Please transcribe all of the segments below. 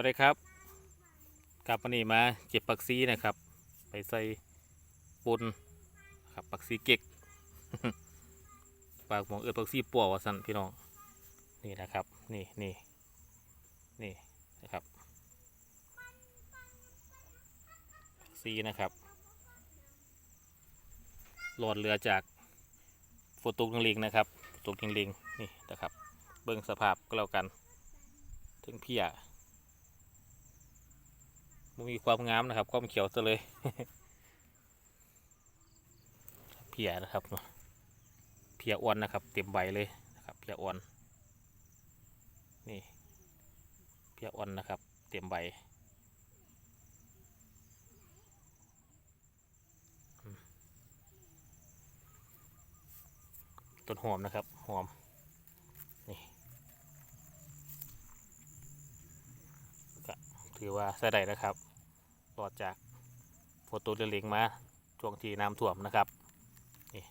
วัสดีครับกลับวันนี้มาเก็บปักซีนะครับ ไปใส่ปุนครับปักซีเก็กปากมองเอิดปักซีปัววาสันพี่น้องนี่นะครับ นี่นี่นี่นะครับซีนะครับหลอดเรือจากโฟตุกลิงนะครับตุกลิงนี่นะครับ เบิ้งสภาพก็แล้วกัน ถึงเพีย มันมีความงามนะครับความเขียวซะเลยเพียนะครับเนาะเพียอ้วนนะครับ เต็มใบเลยนะครับเพียอ้วนนี่เพียอ้วนนะครับ เต็มใบต้นหอมนะครับหอมนี่ก็ถือว่าใส่ได้นะครับ รอดจากโฟโต้เรือเล็งมาช่วงที่น้ำท่วมนะครับนี่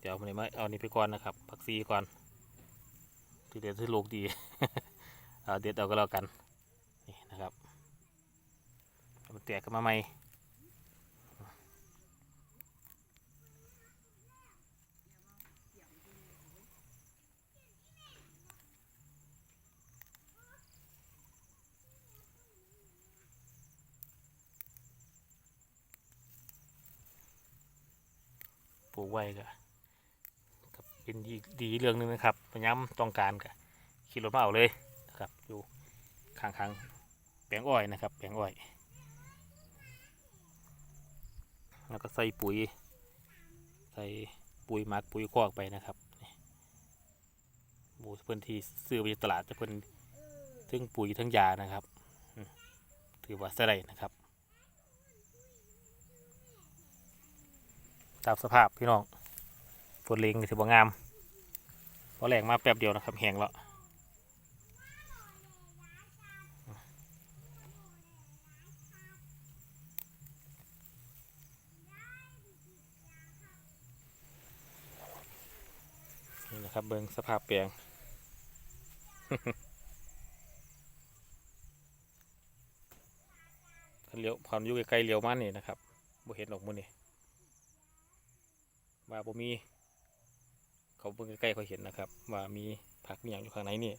เดี๋ยวมันไมาเอานี้ไปก่อนนะครับผักซีก่อนที่เด็ดที่ลูกดีเอาเด็ดเอาก็แล้วกันนี่นะครับมันแตกขึ้นมาใหม่ ลูกไว้ก็กเป็นดีดีเรื่องหนึงนะครับพยายามต้องการก็ขี่รถมาเอาเลยนะครับอยู่ข้างๆแปลงอ้อยนะครับแปลงอ้อย แล้วก็ใส่ปุ๋ย ใส่ปุ๋ยหมักปุ๋ยคอกไปนะครับหมูเพิ่อนที่ซื้อไปตลาดจะเพิ่อนทั้งปุ๋ยทั้งยานะครับ ถือว่าใส่ได้นะครับ ตามสภาพพี่น้องฝนเลงถือว่างามเพราะแรงมาแป๊บเดียวนะครับแห้งแล้วนี่นะครับเบิ้งสภาพแปลงคันเลี้ยวพามนอยู่ใกล้เลี้ยวมันนี่นะครับบ่เห็นหรอกมือนี้ ว่าผมมี เขาเบิ่งใกล้ๆเขาเห็นนะครับ ว่ามีผักมีอย่างอยู่ข้างในนี่